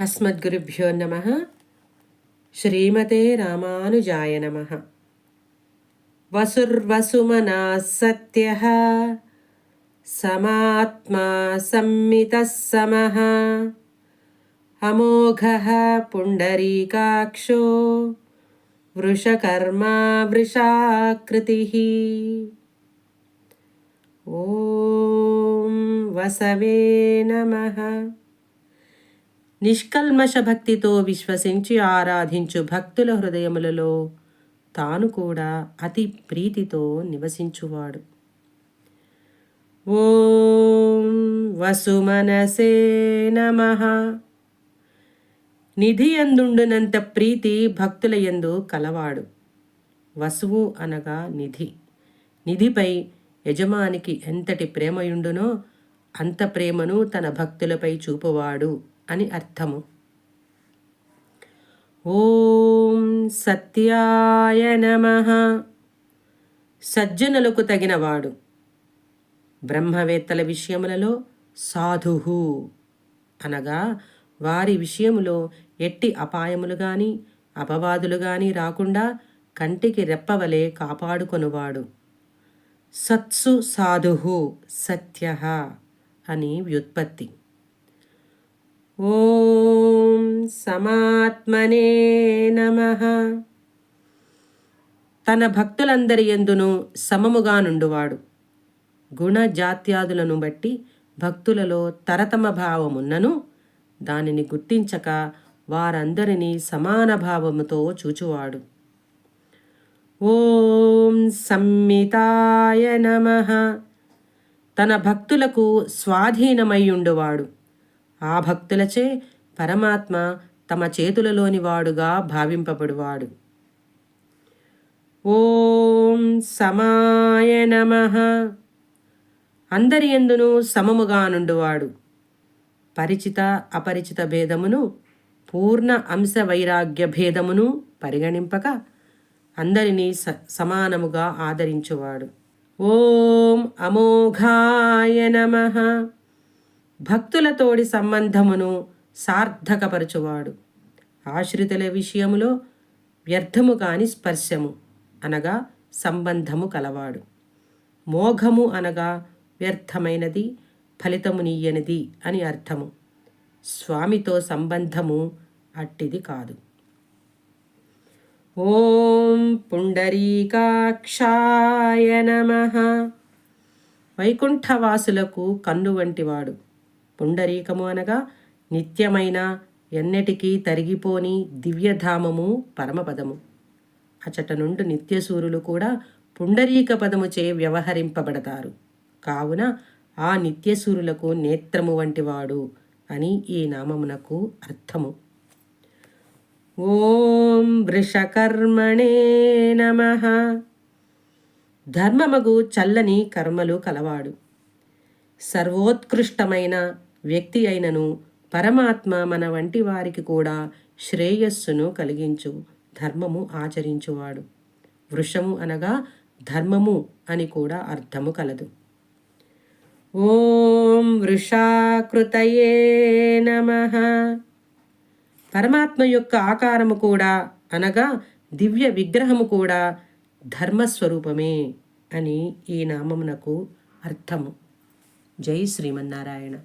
అస్మద్గురుభ్యో నమ. శ్రీమతే రామానుజాయ నమ. వసుర్వసుమనా సత్య సమాత్మా సంమితः సమ. అమోఘ పుండరీకాక్షో. వృషకర్మా వృషాకృతి. ఓం వసవే నమ. నిష్కల్మష భక్తితో విశ్వసించి ఆరాధించు భక్తుల హృదయములలో తాను కూడా అతి ప్రీతితో నివసించువాడు. ఓం వసుమనసే నమ. నిధి ఎందుండునంత ప్రీతి భక్తుల యందు కలవాడు. వసువు అనగా నిధి. నిధిపై యజమానికి ఎంతటి ప్రేమయుండునో అంత ప్రేమను తన భక్తులపై చూపువాడు. అని అర్థము. ఓం సత్యాయ నమ. సజ్జనులకు తగినవాడు. బ్రహ్మవేత్తల విషయములలో సాధు అనగా వారి విషయములో ఎట్టి అపాయములు గాని అపవాదులు గాని రాకుండా కంటికి రెప్పవలే కాపాడుకొనువాడు. సత్సు సాధు సత్య అని వ్యుత్పత్తి. సమాత్మనే నమ. తన భక్తులందరి ఎందును సమముగా నుండువాడు. గుణ జాత్యాదులను బట్టి భక్తులలో తరతమ భావమున్నను దానిని గుర్తించక వారందరినీ సమాన భావముతో చూచువాడు. ఓం సంమితాయ నమ. తన భక్తులకు స్వాధీనమయ్యుండువాడు ఆ భక్తులచే పరమాత్మ తమ చేతులలోని వాడుగా భావింపబడువాడు. ఓం సమాయ నమ. అందరి ఎందును సమముగా నుండువాడు. పరిచిత అపరిచిత భేదమును పూర్ణ అంశ వైరాగ్య భేదమును పరిగణింపక అందరినీ స సమానముగా ఆదరించువాడు. ఓం అమోఘాయ నమ. భక్తులతోడి సంబంధమును సార్థకపరచువాడు. ఆశ్రితుల విషయములో వ్యర్థము కాని స్పర్శము అనగా సంబంధము కలవాడు. మోఘము అనగా వ్యర్థమైనది ఫలితమునీయనిది అని అర్థము. స్వామితో సంబంధము అట్టిది కాదు. ఓం పుండరీకాక్షాయ నమ. వైకుంఠవాసులకు కన్ను వంటివాడు. పుండరీకము అనగా నిత్యమైన ఎన్నటికీ తరిగిపోని దివ్యధామము పరమపదము. అచట నుండి నిత్యసూరులు కూడా పుండరీక పదముచే వ్యవహరింపబడతారు. కావున ఆ నిత్యసూరులకు నేత్రము వంటివాడు అని ఈ నామమునకు అర్థము. ఓం వృషకర్మణే నమ. ధర్మమగు చల్లని కర్మలు కలవాడు. సర్వోత్కృష్టమైన వ్యక్తి అయినను పరమాత్మ మన వంటి వారికి కూడా శ్రేయస్సును కలిగించు ధర్మము ఆచరించువాడు. వృషము అనగా ధర్మము అని కూడా అర్థము కలదు. ఓం వృషాకృతయే నమ. పరమాత్మ యొక్క ఆకారము కూడా అనగా దివ్య విగ్రహము కూడా ధర్మస్వరూపమే అని ఈ నామమునకు అర్థము. జై శ్రీమన్నారాయణ.